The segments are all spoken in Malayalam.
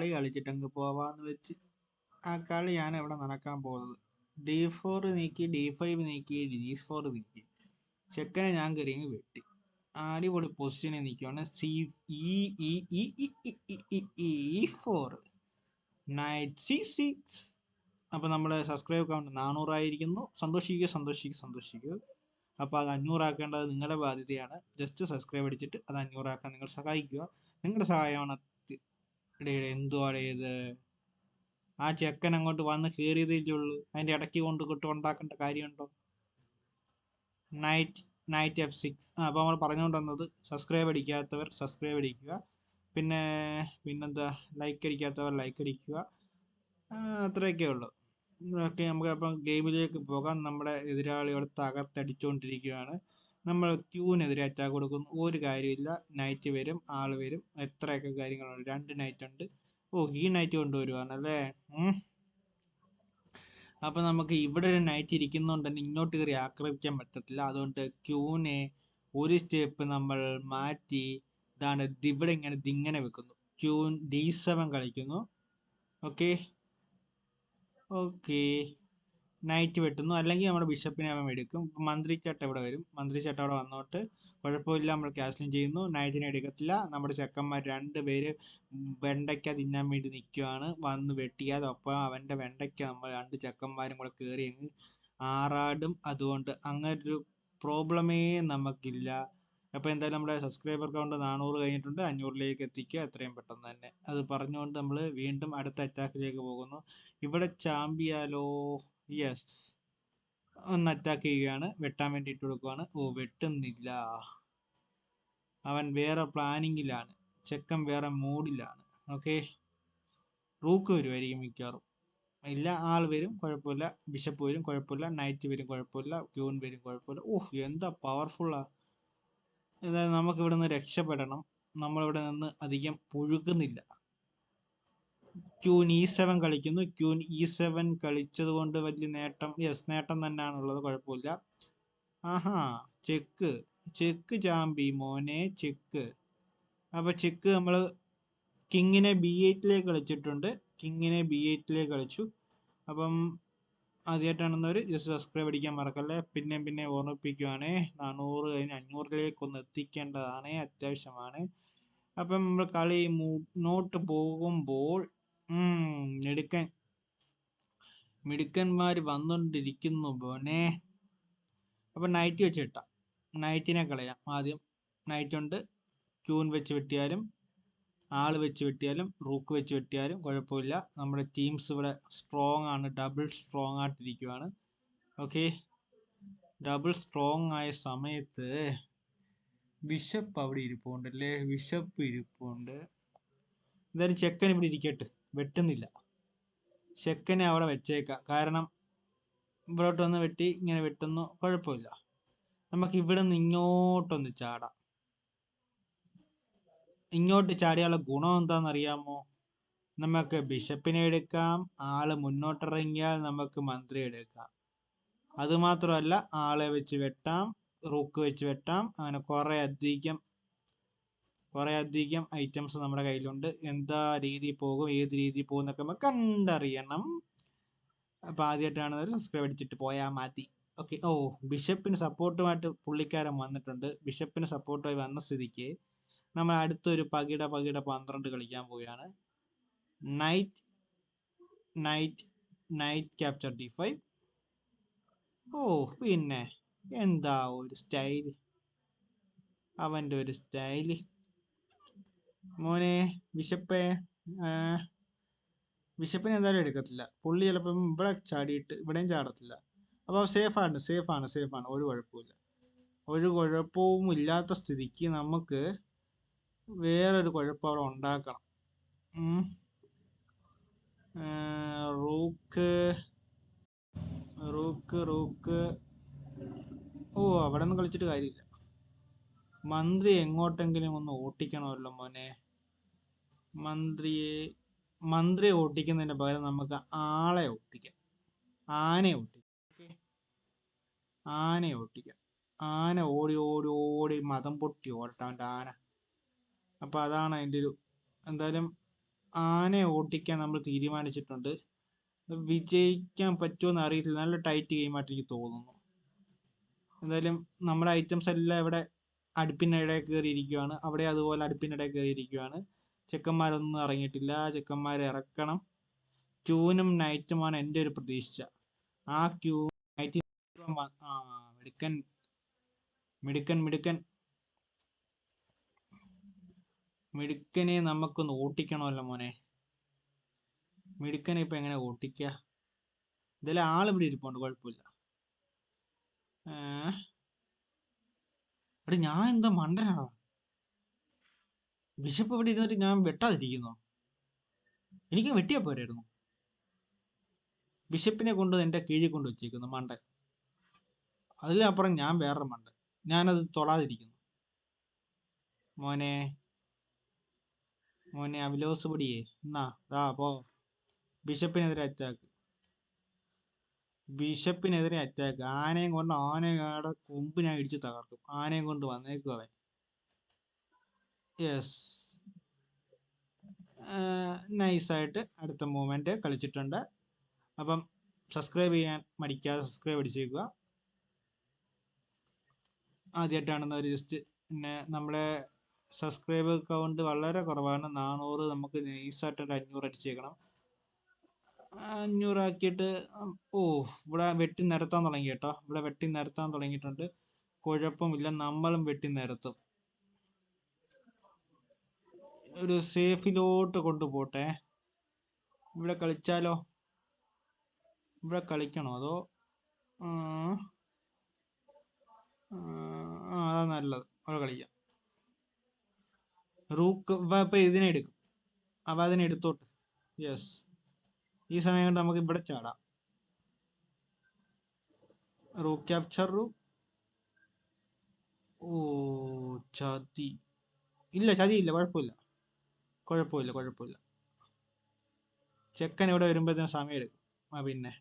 കളി കളിച്ചിട്ടങ്ങ് പോവാന്ന് വെച്ച് ആ കളി ഞാൻ ഇവിടെ നടക്കാൻ പോകുന്നത്. ഡി ഫോർ നീക്കി ഡി ഫൈവ് നീക്കി ഡി ഫോർ നീക്കി. ചെക്കനെ ഞാൻ കയറിയങ്ങ് വെട്ടി. അടിപൊളി പൊസിഷനിൽ e C E four knight C six അപ്പോൾ നമ്മുടെ സബ്സ്ക്രൈബ് കൗണ്ട് നാനൂറായിരിക്കുന്നു. സന്തോഷിക്കുക സന്തോഷിക്കുക സന്തോഷിക്കുക. അപ്പോൾ അത് അഞ്ഞൂറാക്കേണ്ടത് നിങ്ങളുടെ ബാധ്യതയാണ്. ജസ്റ്റ് സബ്സ്ക്രൈബ് അടിച്ചിട്ട് അത് അഞ്ഞൂറാക്കാൻ നിങ്ങൾ സഹായിക്കുക. നിങ്ങളുടെ സഹായമാണ് എടേ, എടേ, ഇത്? ആ ചെക്കൻ അങ്ങോട്ട് വന്ന് കയറിയതല്ലേ ഉള്ളൂ അതിന്റെ ഇടയ്ക്ക് കൊണ്ട് കിട്ടും ഉണ്ടാക്കേണ്ട കാര്യമുണ്ടോ? നൈറ്റ് നൈറ്റ് എഫ് സിക്സ് അപ്പോൾ നമ്മൾ പറഞ്ഞുകൊണ്ട് വന്നത് സബ്സ്ക്രൈബ് അടിക്കാത്തവർ സബ്സ്ക്രൈബ് അടിക്കുക. പിന്നെ പിന്നെന്താ ലൈക്ക് അടിക്കാത്തവർ ലൈക്ക് അടിക്കുക. അത്രയൊക്കെ ഉള്ളൂ. ഓക്കെ നമുക്ക് അപ്പം ഗെയിമിലേക്ക് പോകാം. നമ്മുടെ എതിരാളികൾ തകർത്തടിച്ചുകൊണ്ടിരിക്കുകയാണ് നമ്മൾ ക്യൂവിനെതിരെ അറ്റാക്ക് കൊടുക്കുന്നു. ഒരു കാര്യമില്ല. നൈറ്റ് വരും ആൾ വരും. എത്രയൊക്കെ കാര്യങ്ങളുണ്ട്. രണ്ട് നൈറ്റ് ഉണ്ട്. ഓ ഈ നൈറ്റ് കൊണ്ടുവരുവാണല്ലേ? അപ്പോൾ അപ്പൊ നമുക്ക് ഇവിടെ ഒരു നൈറ്റ് ഇരിക്കുന്നതുകൊണ്ട് തന്നെ ഇങ്ങോട്ട് കയറി ആക്രമിക്കാൻ പറ്റത്തില്ല. അതുകൊണ്ട് ക്യൂവിനെ ഒരു സ്റ്റെപ്പ് നമ്മൾ മാറ്റി ഇതാണ് ഇത് ഇവിടെ ഇങ്ങനെ ദിങ്ങനെ വെക്കുന്നു. ക്യൂൻ ഡി സെവൻ കളിക്കുന്നു. ഓക്കെ ഓക്കെ നൈറ്റ് വെട്ടുന്നു. അല്ലെങ്കിൽ നമ്മുടെ ബിഷപ്പിനെ അവൻ എടുക്കും മന്ത്രി ചട്ട ഇവിടെ വരും. മന്ത്രി ചട്ട അവിടെ വന്നോട്ട് കുഴപ്പമില്ല നമ്മൾ ക്യാൻസലിംഗ് ചെയ്യുന്നു. നൈറ്റിനെ എടുക്കത്തില്ല. നമ്മുടെ ചെക്കന്മാർ രണ്ട് പേര് വെണ്ടയ്ക്ക തിന്നാൻ വേണ്ടി നിൽക്കുകയാണ് വന്ന് വെട്ടിയാൽ ഒപ്പം അവന്റെ വെണ്ടയ്ക്ക നമ്മൾ രണ്ട് ചെക്കന്മാരും കൂടെ കയറി അങ്ങ് ആറാടും. അതുകൊണ്ട് അങ്ങനൊരു പ്രോബ്ലമേ നമുക്കില്ല. അപ്പോൾ എന്തായാലും നമ്മുടെ സബ്സ്ക്രൈബർ കൗണ്ട് നാനൂറ് കഴിഞ്ഞിട്ടുണ്ട്. അഞ്ഞൂറിലേക്ക് എത്തിക്കുക. എത്രയും പെട്ടെന്ന് തന്നെ. അത് പറഞ്ഞുകൊണ്ട് നമ്മൾ വീണ്ടും അടുത്ത അറ്റാക്കിലേക്ക് പോകുന്നു. ഇവിടെ ചാമ്പിയാലോ യെസ് ഒന്ന് അറ്റാക്ക് ചെയ്യുകയാണ്. വെട്ടാൻ വേണ്ടിയിട്ട് കൊടുക്കുവാണ്. ഓ വെട്ടുന്നില്ല. അവൻ വേറെ പ്ലാനിങ്ങിലാണ് ചെക്കൻ വേറെ മൂഡിലാണ് ഓക്കെ റൂക്ക് വരുമായിരിക്കും മിക്കവാറും. ഇല്ല ആൾ വരും കുഴപ്പമില്ല. ബിഷപ്പ് വരും കുഴപ്പമില്ല. നൈറ്റ് വരും കുഴപ്പമില്ല. ക്യൂൻ വരും കുഴപ്പമില്ല. ഓഹ് എന്താ പവർഫുള്ളാ അതായത് നമുക്ക് ഇവിടെ നിന്ന് രക്ഷപ്പെടണം. നമ്മളിവിടെ നിന്ന് അധികം പുഴുകുന്നില്ല ക്യൂൻ ഇ സെവൻ കളിക്കുന്നു. ക്യൂൻ ഇ സെവൻ കളിച്ചത് കൊണ്ട് വലിയ നേട്ടം യെസ് നേട്ടം തന്നെയാണുള്ളത് കുഴപ്പമില്ല. ആഹാ ചെക്ക്. ചെക്ക് ചാമ്പി മോനെ ചെക്ക്. അപ്പോൾ ചെക്ക് നമ്മൾ കിങ്ങിനെ ബി എയ്റ്റിലേക്ക് കളിച്ചിട്ടുണ്ട്. കിങ്ങിനെ ബി എയ്റ്റിലേക്ക് കളിച്ചു. അപ്പം ആദ്യമായിട്ടാണെന്നവർ ജസ്റ്റ് സബ്സ്ക്രൈബ് അടിക്കാൻ മറക്കല്ലേ? പിന്നെ പിന്നെ ഓർമ്മിപ്പിക്കുവാണേ. നാനൂറ് കഴിഞ്ഞ് അഞ്ഞൂറിലേക്ക് ഒന്ന് എത്തിക്കേണ്ടതാണ് അത്യാവശ്യമാണ്. അപ്പം നമ്മൾ കളി മുന്നോട്ട് പോകുമ്പോൾ മിടുക്കൻ. മിടുക്കന്മാർ വന്നുകൊണ്ടിരിക്കുന്നു പോനെ അപ്പൊ നൈറ്റ് വെച്ച് കിട്ടാം. നൈറ്റിനെ കളയാം. ആദ്യം നൈറ്റ് ഉണ്ട്. ക്യൂൻ വെച്ച് വെട്ടിയാലും ആൾ വെച്ച് വെട്ടിയാലും റൂക്ക് വെച്ച് വെട്ടിയാലും കുഴപ്പമില്ല. നമ്മുടെ ടീംസ് ഇവിടെ സ്ട്രോങ് ആണ്. ഡബിൾ സ്ട്രോങ് ആയിട്ടിരിക്കുവാണ്. ഓക്കെ ഡബിൾ സ്ട്രോങ് ആയ സമയത്ത് ബിഷപ്പ് അവിടെ ഇരിപ്പുണ്ടല്ലേ ബിഷപ്പ് ഇരിപ്പുണ്ട്. എന്തായാലും ചെക്കൻ ഇവിടെ ഇരിക്കട്ടെ. വെട്ടുന്നില്ല. ചെക്കനെ അവിടെ വെച്ചേക്കാം. കാരണം ഇവിടോട്ട് വന്ന് വെട്ടി ഇങ്ങനെ വെട്ടുന്നു കുഴപ്പമില്ല. നമുക്ക് ഇവിടെ നിന്ന് ഇങ്ങോട്ടൊന്ന് ചാടാം. ഇങ്ങോട്ട് ചാടിയാലുള്ള ഗുണം എന്താണെന്ന് അറിയാമോ നമുക്ക് ബിഷപ്പിനെ എടുക്കാം ആൾ മുന്നോട്ടിറങ്ങിയാൽ നമുക്ക് മന്ത്രി എടുക്കാം. അതുമാത്രമല്ല ആളെ വെച്ച് വെട്ടാം റൂക്ക് വെച്ച് വെട്ടാം അങ്ങനെ കുറെ അധികം കുറെ അധികം ഐറ്റംസ് നമ്മുടെ കയ്യിലുണ്ട്. എന്താ രീതി പോകും ഏത് രീതി പോകും എന്നൊക്കെ നമ്മൾ കണ്ടറിയണം. അപ്പൊ ആദ്യമായിട്ടാണ് സബ്സ്ക്രൈബ് അടിച്ചിട്ട് പോയാൽ മതി. ഓക്കെ ഓ ബിഷപ്പിന് സപ്പോർട്ടുമായിട്ട് പുള്ളിക്കാരൻ വന്നിട്ടുണ്ട്. ബിഷപ്പിന് സപ്പോർട്ടുമായി വന്ന സ്ഥിതിക്ക് നമ്മൾ അടുത്തൊരു പകിട പകിട പന്ത്രണ്ട് കളിക്കാൻ പോവുകയാണ്. Knight knight knight capture D five ഓ പിന്നെ എന്താ ഒരു സ്റ്റൈൽ അവന്റെ ഒരു സ്റ്റൈൽ മോനെ വിശപ്പ് വിശപ്പിന് എന്തായാലും എടുക്കത്തില്ല. പുള്ളി ചിലപ്പം ഇവിടെ ചാടിയിട്ട് ഇവിടെയും ചാടത്തില്ല. അപ്പോൾ സേഫാണ് സേഫാണ് സേഫാണ്. ഒരു കുഴപ്പമില്ല ഒരു കുഴപ്പവും ഇല്ലാത്ത സ്ഥിതിക്ക് നമുക്ക് വേറൊരു കുഴപ്പം അവിടെ ഉണ്ടാക്കണം. Rook rook rook. ഓ അവിടെ നിന്ന് കളിച്ചിട്ട് കാര്യമില്ല. മന്ത്രി എങ്ങോട്ടെങ്കിലും ഒന്ന് ഓട്ടിക്കണമല്ലോ മോനെ. മന്ത്രിയെ മന്ത്രിയെ ഓട്ടിക്കുന്നതിന് പകരം നമുക്ക് ആളെ ഓട്ടിക്കാം. ആനയെ ഓട്ടിക്കാം. ഓക്കെ? ആനയെ ഓട്ടിക്കാം. ആന ഓടി ഓടി ഓടി മതം പൊട്ടി ഓടട്ടെ അവന്റെ ആന. അപ്പോൾ അതാണ് അതിന്റെ ഒരു എന്തായാലും ആനയെ ഓട്ടിക്കാൻ നമ്മൾ തീരുമാനിച്ചിട്ടുണ്ട്. വിജയിക്കാൻ പറ്റുമോ അറിയത്തില്ല. നല്ല ടൈറ്റ് ഗെയിമായിട്ട് എനിക്ക് തോന്നുന്നു. എന്തായാലും നമ്മുടെ ഐറ്റംസ് എല്ലാം ഇവിടെ അടുപ്പിനിടെ കയറിയിരിക്കുകയാണ് അവിടെ അതുപോലെ അടുപ്പിനിടെ കയറിയിരിക്കുകയാണ് ചെക്കന്മാരൊന്നും ഇറങ്ങിയിട്ടില്ല. ചെക്കന്മാരെ ഇറക്കണം. ക്യൂനും നൈറ്റുമാണ് എന്റെ ഒരു പ്രതീക്ഷ. ആ ക്യൂ നൈറ്റ് മിടുക്കൻ മിടുക്കൻ മിടുക്കൻ. മിടുക്കനെ നമുക്കൊന്ന് ഓട്ടിക്കണമല്ലോ മോനെ. മിടുക്കനെ ഇപ്പം എങ്ങനെ ഓട്ടിക്കുക ഇതെല്ലാം ആളിവിടെ ഇരിപ്പുണ്ട് കുഴപ്പമില്ല. എടാ ഞാൻ എന്താ മണ്ടനാടാ ബിഷപ്പ് ഇവിടെ ഇരുന്നിട്ട് ഞാൻ വെട്ടാതിരിക്കുന്നു? എനിക്ക് വെട്ടിയാൽ പോരായിരുന്നു. ബിഷപ്പിനെ കൊണ്ട് എന്റെ കീഴിൽ കൊണ്ട് വെച്ചേക്കുന്നു മണ്ടൻ. അതിലപ്പുറം ഞാൻ വേറൊരു മണ്ടൻ. ഞാനത് തൊടാതിരിക്കുന്നു. മോനെ മോനെ അവിലോസ് പൊടിയേ. എന്നാ ദാ പോ. ബിഷപ്പിനെതിരെ അറ്റാക്ക് ബിഷപ്പിനെതിരെ അറ്റാക്ക് ആനയും കൊണ്ട് ആനയുടെ കൊമ്പ് ഞാൻ ഇടിച്ച് തകർക്കും. ആനയും കൊണ്ട് വന്നേക്കും അവൻ. യെസ് നൈസായിട്ട് അടുത്ത മൂവ്മെന്റ് കളിച്ചിട്ടുണ്ട്. അപ്പം സബ്സ്ക്രൈബ് ചെയ്യാൻ മടിക്കാതെ സബ്സ്ക്രൈബ് അടിച്ചേക്കുക. ആദ്യമായിട്ടാണെന്നവർ ജസ്റ്റ് പിന്നെ നമ്മളെ സബ്സ്ക്രൈബ് കൗണ്ട് വളരെ കുറവാണ്. നാനൂറ് നമുക്ക് നൈസായിട്ട് ഒരു അഞ്ഞൂറ് അടിച്ചേക്കണം. അഞ്ഞൂറാക്കിയിട്ട് ഓ ഇവിടെ വെട്ടി നിരത്താൻ തുടങ്ങി കേട്ടോ. ഇവിടെ വെട്ടി നിരത്താൻ തുടങ്ങിയിട്ടുണ്ട്. കുഴപ്പമില്ല നമ്മളും വെട്ടി നിരത്തും. ഒരു സേഫിലോട്ട് കൊണ്ടുപോട്ടെ. ഇവിടെ കളിച്ചാലോ? ഇവിടെ കളിക്കണോ അതോ അതാ നല്ലത്. അവിടെ കളിക്കാം. റൂക്ക് ഇപ്പൊ ഇതിനെ എടുക്കും. അപ്പം അതിനെ എടുത്തോട്ട്. യെസ് ഈ സമയം കൊണ്ട് നമുക്ക് ഇവിടെ ചാടാം. റൂ ക്യാപ്ചർ റൂ. ഓ ചതി. ഇല്ല ചതി ഇല്ല. കുഴപ്പമില്ല. കുഴപ്പമില്ല കുഴപ്പമില്ല. ചെക്കൻ ഇവിടെ വരുമ്പോഴത്തേന് സമയം എടുക്കും. ആ പിന്നെ.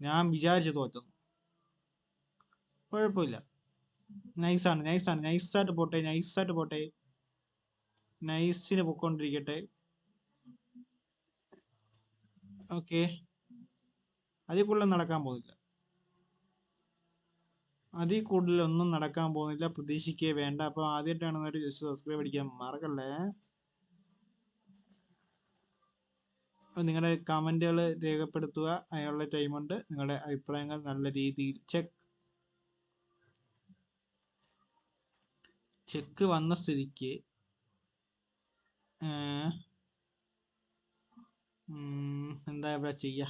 ഞാൻ വിചാരിച്ചു തോറ്റുന്നു കുഴപ്പമില്ല. നൈസാണ് നൈസാണ് നൈസായിട്ട് പോട്ടെ നൈസായിട്ട് പോട്ടെ. നൈസിന് പൊക്കോണ്ടിരിക്കട്ടെ. ഓക്കെ അതിൽ കൂടുതൽ നടക്കാൻ പോകുന്നില്ല. അതിൽ കൂടുതൽ ഒന്നും നടക്കാൻ പോകുന്നില്ല. പ്രതീക്ഷിക്കേ വേണ്ട. അപ്പോൾ ആദ്യമായിട്ടാണ് ജസ്റ്റ് സബ്സ്ക്രൈബ് അടിക്കാൻ മറക്കല്ലേ? നിങ്ങളുടെ കമന്റുകൾ രേഖപ്പെടുത്തുക. അതിനുള്ള ടൈമുണ്ട് നിങ്ങളുടെ അഭിപ്രായങ്ങൾ നല്ല രീതിയിൽ ചെക്ക് ചെക്ക് വന്ന സ്ഥിതിക്ക് എന്താ ഇവിടെ ചെയ്യ?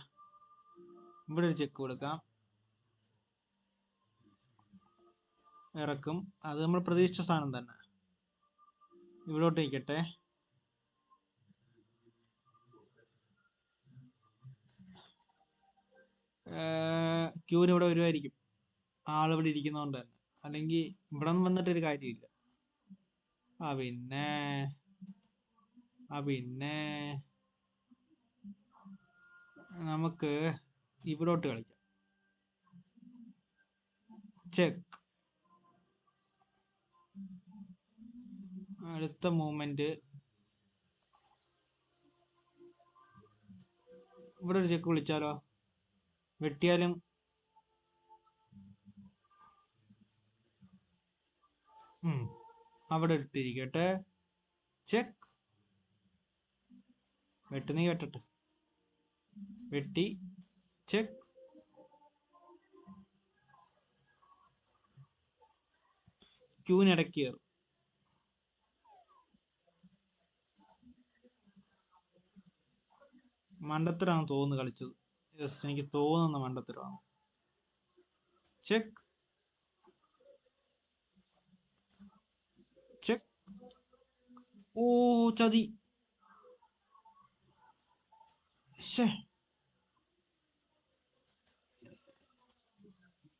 ഇവിടെ ഒരു ചെക്ക് കൊടുക്കാം. ഇറക്കും. അത് നമ്മൾ പ്രതീക്ഷിച്ച സാധനം തന്നെ. ഇവിടോട്ട് നിൽക്കട്ടെ. ക്യൂന് ഇവിടെ വരുമായിരിക്കും ആളിവിടെ ഇരിക്കുന്നതുകൊണ്ട് തന്നെ. അല്ലെങ്കിൽ ഇവിടെ നിന്ന് വന്നിട്ടൊരു കാര്യമില്ല ആ പിന്നെ ആ പിന്നെ നമുക്ക് ഇവിടോട്ട് കളിക്കാം. ചെക്ക്. അടുത്ത മൂമെന്റ് ഇവിടെ ഒരു ചെക്ക് വിളിച്ചാലോ? വെട്ടിയാലും അവിടെ ഇട്ടിരിക്കട്ടെ. ചെക്ക് വെട്ടുന്നീ വെട്ടട്ടെ വെട്ടി. ചെക്ക് ക്യൂനിടയ്ക്ക് കയറും. മണ്ടത്തരാണ് തോന്നുന്നു കളിച്ചത്. യെസ് എനിക്ക് തോന്നുന്ന മണ്ടത്തരമാണ്. ചെക്ക് ചെക്ക് ഓ ചതി.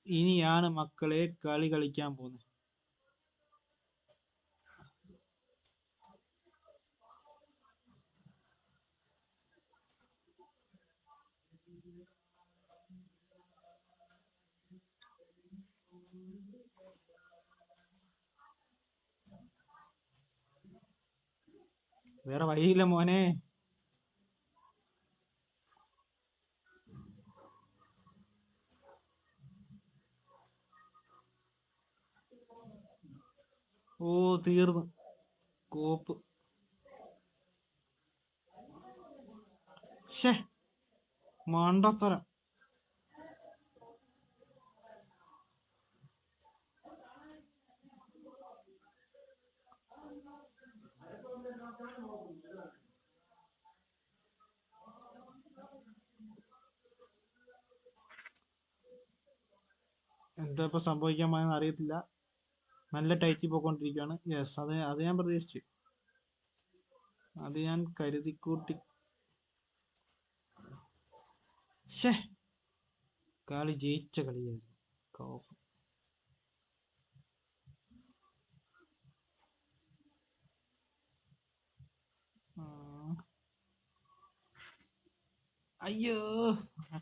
ഇനിയാണ് മക്കളെ കളി കളിക്കാൻ പോകുന്നത്. വേറെ വഴിയില്ല മോനെ. ഓ തീർന്നു. കോപ്പ്. ഷേ മണ്ടത്തരം. എന്താ ഇപ്പൊ സംഭവിക്കാൻ പോകുന്നത് അറിയത്തില്ല. നല്ല ടൈറ്റ് പോയിക്കൊണ്ടിരിക്കുകയാണ് യെസ് അത് അത് ഞാൻ പ്രതീക്ഷിച്ചു. അത് ഞാൻ കരുതിക്കൂട്ടി. ഷേ കളി ജയിച്ച കളിയായിരുന്നു. കോഫ്. അയ്യോ ഞാൻ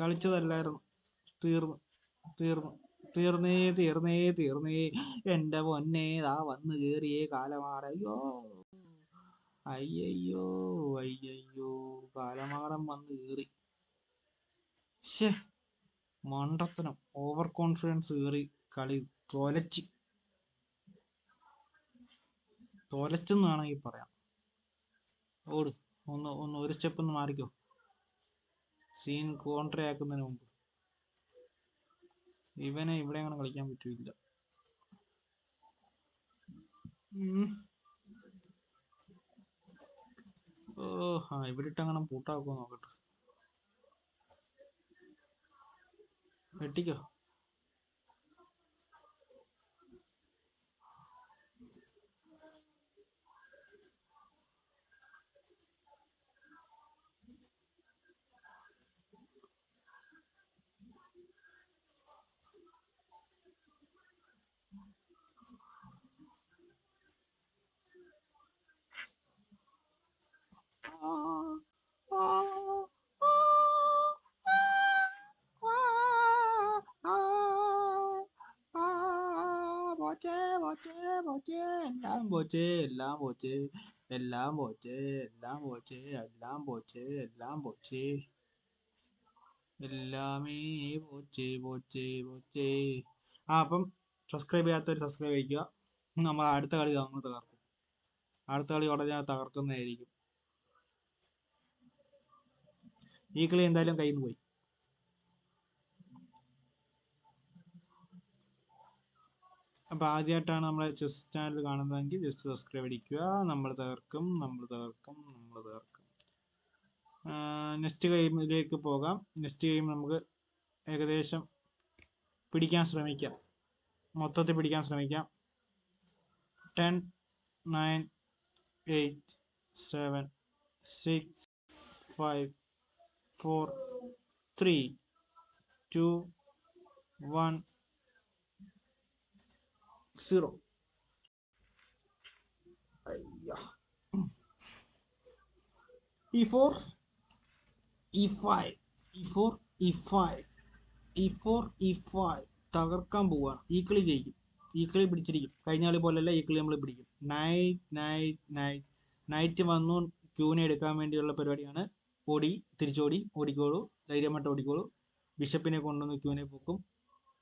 കളിച്ചതല്ലായിരുന്നു. തീർന്നു. തീർന്നു. തീർന്നേ തീർന്നേ തീർന്നേ. എന്റെ പൊന്നേ ദാ വന്ന് കേറിയേ കാലമാറയ്യോ അയ്യോ. അയ്യയ്യോ. അയ്യയ്യോ. കാലമാടൻ വന്ന് കേറി. ഷേ മണ്ടത്തനം. ഓവർ കോൺഫിഡൻസ് കേറി കളി തോലച്ച്. തോലച്ചെന്ന് വേണമെങ്കിൽ പറയാം. ഓട്. ഒന്ന് ഒന്ന് ഒരു സ്റ്റെപ്പ് ഒന്ന് മാറിക്കോ. സീൻ കോൺട്ര ആക്കുന്നതിന് മുമ്പ്. ഇവനെ ഇവിടെ അങ്ങനെ കളിക്കാൻ പറ്റില്ല. ഓ ആ ഇവിടെ ഇട്ട് അങ്ങനെ പൂട്ടാക്കുമോ നോക്കട്ടെ. വെട്ടിക്കോ പോച്ചേ പോച്ചേ പോച്ചേ എല്ലാം പോച്ചേ എല്ലാം പോച്ചേ എല്ലാം പോച്ചേ എല്ലാം പോച്ചേ എല്ലാം പോച്ചേ എല്ലാം പോച്ചേ എല്ലാമേ പോച്ചേ പോച്ചേ പോച്ചേ ആ അപ്പം സബ്സ്ക്രൈബ് ചെയ്യാത്തവർ സബ്സ്ക്രൈബ് ചെയ്യുക. നമ്മൾ അടുത്ത കളി നമ്മൾ തകർക്കും. അടുത്ത കളി ഉടനെ തകർക്കുന്നതായിരിക്കും. ഈ കളി എന്തായാലും കയ്യിൽ നിന്ന് പോയി. അപ്പോൾ ആദ്യമായിട്ടാണ് നമ്മളെ ചെസ് ചാനൽ കാണുന്നതെങ്കിൽ ജസ്റ്റ് സബ്സ്ക്രൈബ് അടിക്കുക. നമ്മൾ തകർക്കും നമ്മൾ തകർക്കും നമ്മൾ തകർക്കും. നെക്സ്റ്റ് ഗെയിമിലേക്ക് പോകാം. നെക്സ്റ്റ് ഗെയിം നമുക്ക് ഏകദേശം പിടിക്കാൻ ശ്രമിക്കാം. മൊത്തത്തിൽ പിടിക്കാൻ ശ്രമിക്കാം. Ten nine eight seven six five four three two one zero E four E five E four E five E four E five തകർക്കാൻ പോവാണ് ഈ കളി ജയിക്കും. ഈ കളി പിടിച്ചിരിക്കും. കഴിഞ്ഞ കളി പോലെയല്ല ഈ കളി നമ്മൾ പിടിക്കും. നൈറ്റ് നൈറ്റ് നൈറ്റ് നൈറ്റ് വന്നു ക്യൂനെ എടുക്കാൻ വേണ്ടിയുള്ള പരിപാടിയാണ്. ഓടി തിരിച്ചോടി ഓടിക്കോളൂ. ധൈര്യമായിട്ട് ഓടിക്കോളൂ. ബിഷപ്പിനെ കൊണ്ടുവന്ന് ക്യൂനെ പൊക്കും.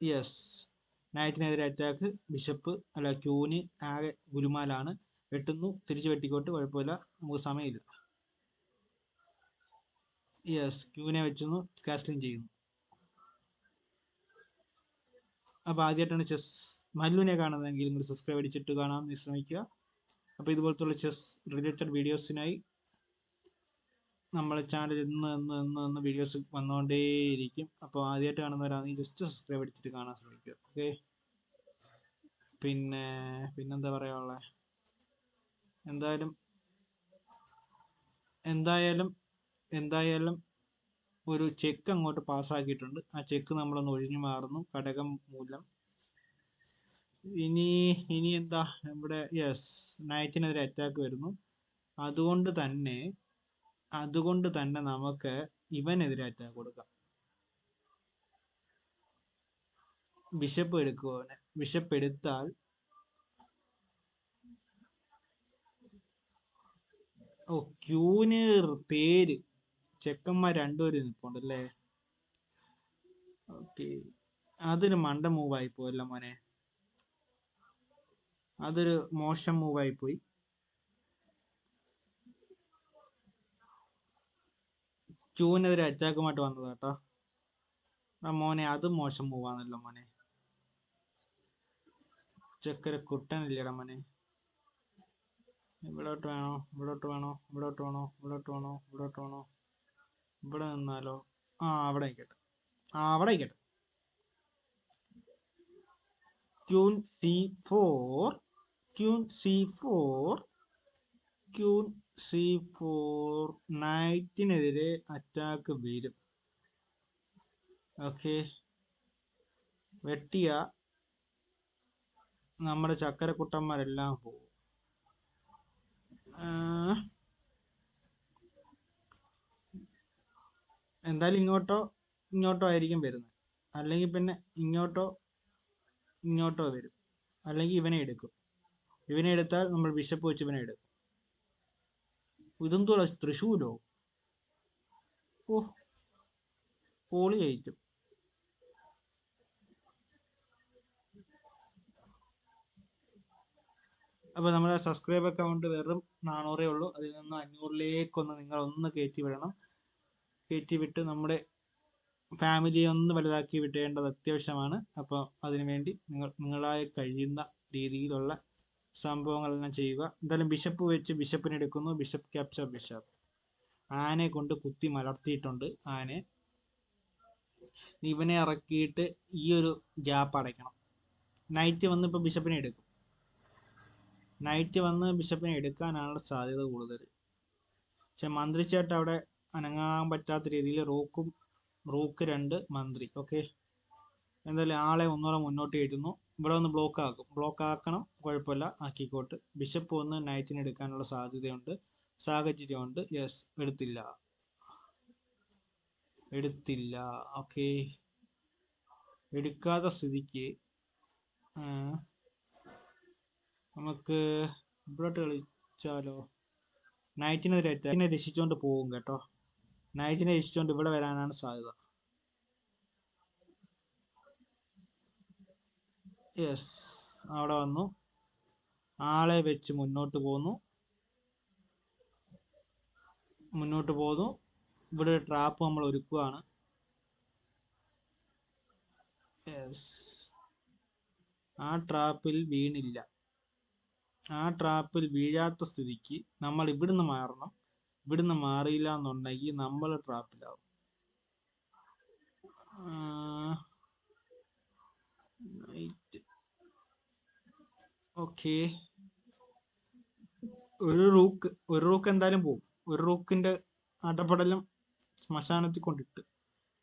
യെസ് നൈറ്റിനെതിരെ അറ്റാക്ക് ബിഷപ്പ് അല്ല ക്യൂന് ആകെ ഗുരുമാലാണ്. വെട്ടുന്നു തിരിച്ച് വെട്ടിക്കോട്ട് കുഴപ്പമില്ല. നമുക്ക് സമയമില്ല. യെസ് ക്യൂനെ വെച്ചുന്നു കാസ്ലിംഗ് ചെയ്യുന്നു. അപ്പോൾ ആദ്യമായിട്ടാണ് ചെസ് മല്ലുവിനെ കാണുന്നതെങ്കിൽ നിങ്ങൾ സബ്സ്ക്രൈബ് അടിച്ചിട്ട് കാണാൻ ശ്രമിക്കുക അപ്പോൾ ഇതുപോലത്തുള്ള ചെസ് റിലേറ്റഡ് വീഡിയോസിനായി നമ്മളെ ചാനൽ ഇന്ന് ഇന്ന് ഇന്ന് ഇന്ന് വീഡിയോസ് വന്നുകൊണ്ടേയിരിക്കും അപ്പോൾ ആദ്യമായിട്ട് കാണുന്നവരാണെങ്കിൽ ജസ്റ്റ് സബ്സ്ക്രൈബ് അടിച്ചിട്ട് കാണാൻ ശ്രമിക്കുക. ഓക്കെ. പിന്നെ പിന്നെന്താ പറയാനുള്ളത് എന്തായാലും എന്തായാലും എന്തായാലും ഒരു ചെക്ക് അങ്ങോട്ട് പാസ്സാക്കിയിട്ടുണ്ട് ആ ചെക്ക് നമ്മളൊന്ന് ഒഴിഞ്ഞു മാറുന്നു ഘടകം മൂലം. ഇനി ഇനി എന്താ ഇവിടെ യെസ് നൈറ്റിനെതിരെ അറ്റാക്ക് വരുന്നു. അതുകൊണ്ട് തന്നെ അതുകൊണ്ട് തന്നെ നമുക്ക് ഇവനെതിരെ അറ്റാക്ക് കൊടുക്കാം. ബിഷപ്പ് എടുക്കുക അവനെ ബിഷപ്പ് എടുത്താൽ ഓ ക്യൂന് തേര് ചെക്കന്മാർ രണ്ടുപേരും നിൽപ്പുണ്ടല്ലേ ഓക്കെ. അതൊരു മണ്ട മൂവായി പോയല്ല മോനെ. അതൊരു മോശം മൂവായി പോയി. ക്യൂനെതിരെ അറ്റാക്കുമായിട്ട് വന്നത് കേട്ടോ. ആ മോനെ അതും മോശം മൂവാണല്ലോ മോനെ. ചക്കര കുട്ടനില്ലടാ മോനെ? ഇവിടോട്ട് വേണോ? ഇവിടോട്ട് വേണോ? ഇവിടോട്ട് വേണോ? ഇവിടോട്ട് വേണോ? ഇവിടോട്ട് വേണോ? ഇവിടെ നിന്നാലോ? ആ അവിടെ ആയിക്കട്ടെ. ആ അവിടെ ആയിക്കട്ടെ. Queen C four queen C four queen C four നൈറ്റിനെതിരെ attack വരും. ഓക്കെ. വെട്ടിയ നമ്മുടെ ചക്കരക്കുട്ടന്മാരെല്ലാം പോകും എന്തായാലും ഇങ്ങോട്ടോ ഇങ്ങോട്ടോ ആയിരിക്കും വരുന്നത്. അല്ലെങ്കിൽ പിന്നെ ഇങ്ങോട്ടോ ഇങ്ങോട്ടോ വരും. അല്ലെങ്കിൽ ഇവനെ എടുക്കും. ഇവനെ എടുത്താൽ നമ്മൾ ബിഷപ്പ് വെച്ച് ഇവനെ എടുക്കും. ഇതെന്തോ തൃശ്ശൂരോ ഓ പോളി കയറ്റും അപ്പോൾ നമ്മുടെ സബ്സ്ക്രൈബ് അക്കൗണ്ട് വെറും നാനൂറേ ഉള്ളൂ. അതിൽ നിന്ന് അഞ്ഞൂറിലേക്കൊന്ന് നിങ്ങൾ ഒന്ന് കയറ്റി വിടണം. കയറ്റി വിട്ട് നമ്മുടെ ഫാമിലിയെ ഒന്ന് വലുതാക്കി വിടേണ്ടത് അത്യാവശ്യമാണ്. അപ്പോൾ അതിനുവേണ്ടി നിങ്ങൾ നിങ്ങളായി കഴിയുന്ന രീതിയിലുള്ള സംഭവങ്ങളെല്ലാം ചെയ്യുക. എന്തായാലും ബിഷപ്പ് വെച്ച് ബിഷപ്പിനെ എടുക്കുന്നു. Bishop capture bishop. ആനയെ കൊണ്ട് കുത്തി മലർത്തിയിട്ടുണ്ട് ആനയെ. ഇവനെ ഇറക്കിയിട്ട് ഈ ഒരു ഗ്യാപ്പ് അടയ്ക്കണം. നൈറ്റ് വന്ന് ഇപ്പോൾ ബിഷപ്പിനെ എടുക്കും. നൈറ്റ് വന്ന് ബിഷപ്പിനെ എടുക്കാനാണ് സാധ്യത കൂടുതൽ പക്ഷെ മന്ത്രിച്ചേട്ട അവിടെ അനങ്ങാൻ പറ്റാത്ത രീതിയിൽ റൂക്കും റൂക്ക് രണ്ട് മന്ത്രി ഓക്കെ എന്തായാലും ആളെ ഒന്നുകൂടെ മുന്നോട്ട് കയറ്റുന്നു. ഇവിടെ ഒന്ന് ബ്ലോക്ക് ആക്കും ബ്ലോക്ക് ആക്കണം കുഴപ്പമില്ല ആക്കിക്കോട്ട്. ബിഷപ്പ് ഒന്ന് നൈറ്റിന് എടുക്കാനുള്ള സാധ്യതയുണ്ട്. സാഹചര്യമുണ്ട്. യെസ് എടുത്തില്ല. എടുത്തില്ല ഓക്കെ എടുക്കാത്ത സ്ഥിതിക്ക് നമുക്ക് ഇവിടോട്ട് കളിച്ചാലോ? നൈറ്റിനെതിരെ നൈറ്റിനെ രക്ഷിച്ചുകൊണ്ട് പോകും കേട്ടോ. നൈറ്റിനെ രക്ഷിച്ചുകൊണ്ട് ഇവിടെ വരാനാണ് സാധ്യത. യെസ് അവിടെ വന്നു. ആളെ വെച്ച് മുന്നോട്ട് പോന്നു. മുന്നോട്ട് പോന്നു. ഇവിടെ ഒരു ട്രാപ്പ് നമ്മൾ ഒരുക്കുകയാണ് യെസ് ആ ട്രാപ്പിൽ വീണില്ല. ആ ട്രാപ്പിൽ വീഴാത്ത സ്ഥിതിക്ക് നമ്മൾ ഇവിടുന്ന് മാറണം. ഇവിടുന്ന് മാറിയില്ല എന്നുണ്ടെങ്കിൽ നമ്മൾ ട്രാപ്പിലാവും ഓക്കെ ഒരു റൂക്ക് ഒരു റൂക്ക് എന്തായാലും പോകും ഒരു റൂക്കിന്റെ അടപടലം ശ്മശാനത്തിൽ കൊണ്ടിട്ട്.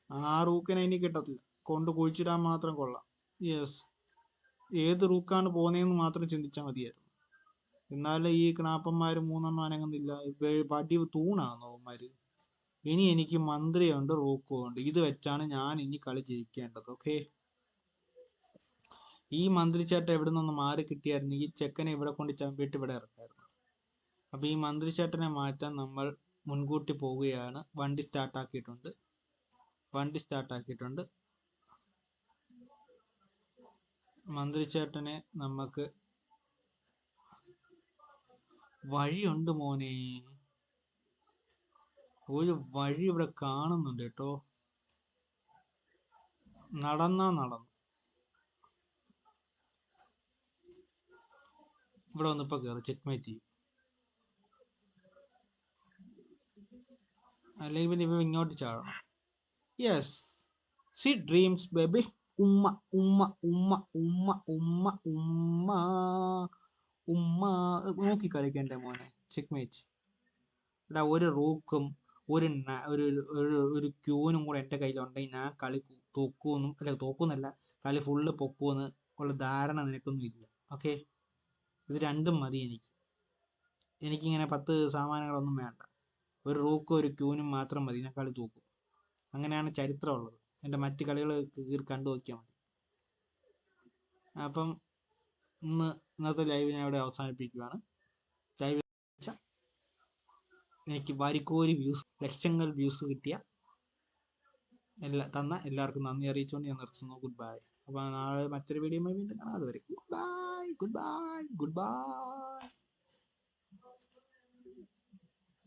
ആ റൂക്കിനെ ഇനി കിട്ടത്തില്ല. കൊണ്ട് കുഴിച്ചിടാൻ മാത്രം കൊള്ളാം. യെസ് ഏത് റൂക്കാണ് പോകുന്നതെന്ന് മാത്രം ചിന്തിച്ചാൽ മതിയായിരുന്നു. എന്നാലും ഈ ക്നാപ്പന്മാർ മൂന്നെണ്ണം അനങ്ങുന്നില്ല. വടി തൂണാണോ അവന്മാര്. ഇനി എനിക്ക് മന്ത്രിയുണ്ട് റൂക്കും ഉണ്ട് ഇത് വെച്ചാണ് ഞാൻ ഇനി കളി ജയിക്കേണ്ടത് ഓക്കെ? ഈ മന്ത്രിച്ചേട്ട എവിടെ നിന്ന് മാറി കിട്ടിയായിരുന്നു. ഈ ചെക്കനെ ഇവിടെ കൊണ്ട് ചമ്പിട്ട് ഇവിടെ ഇറക്കായിരുന്നു. അപ്പൊ ഈ മന്ത്രിച്ചേട്ടനെ മാറ്റാൻ നമ്മൾ മുൻകൂട്ടി പോവുകയാണ്. വണ്ടി സ്റ്റാർട്ട് ആക്കിയിട്ടുണ്ട് വണ്ടി സ്റ്റാർട്ട് ആക്കിയിട്ടുണ്ട് മന്ത്രിച്ചേട്ടനെ നമുക്ക് വഴിയുണ്ട് മോനെ. ഒരു വഴി ഇവിടെ കാണുന്നുണ്ട് കേട്ടോ. നടന്നാ നടന്നു. ഇവിടെ വന്നിപ്പോ കയറി ചെക്ക്മേറ്റ് ചെയ്യും. അല്ലെങ്കിൽ പിന്നെ ഇപ്പൊ ഇങ്ങോട്ട് ചാടണം. യെസ് സി ഡ്രീംസ് ബേബി ഉമ്മ ഉമ്മ ഉമ്മ ഉമ്മ ഉമ്മ ഉമ്മ. ഉമ്മ നോക്കി കളിക്കണ്ടേ മോനെ? ചെക്ക്മേറ്റ് എടാ ഒരു റൂക്കും ഒരു ഒരു ഒരു ക്യൂനും കൂടെ എന്റെ കയ്യിലുണ്ടെങ്കിൽ ഞാൻ കളി തോക്കുമെന്നും അല്ല തോക്കുമെന്നല്ല കളി ഫുള്ള് പൊക്കുമെന്ന് ഉള്ള ധാരണ നിനക്കൊന്നും ഇല്ല. ഓക്കെ ഇത് രണ്ടും മതി എനിക്ക്. എനിക്കിങ്ങനെ പത്ത് സാമാനങ്ങളൊന്നും വേണ്ട. ഒരു റൂക്കും ഒരു ക്യൂനും മാത്രം മതി. ഞാൻ കളി തൂക്കും. അങ്ങനെയാണ് ചരിത്രമുള്ളത്. എന്റെ മറ്റ് കളികൾ കണ്ടു നോക്കിയാൽ മതി. അപ്പം ഇന്ന് ഇന്നത്തെ ലൈവ് ഞാൻ ഇവിടെ അവസാനിപ്പിക്കുകയാണ് ലൈവ് എനിക്ക് വാരിക്കോരി വ്യൂസ് ലക്ഷങ്ങൾ വ്യൂസ് കിട്ടിയ എല്ലാ തന്ന എല്ലാവർക്കും നന്ദി അറിയിച്ചുകൊണ്ട് ഞാൻ നിർത്തുന്നു. ഗുഡ് ബൈ അപ്പോൾ നാളെ മറ്റൊരു വീഡിയോ വീണ്ടും കാണാം. അതുവരെ goodbye goodbye good bye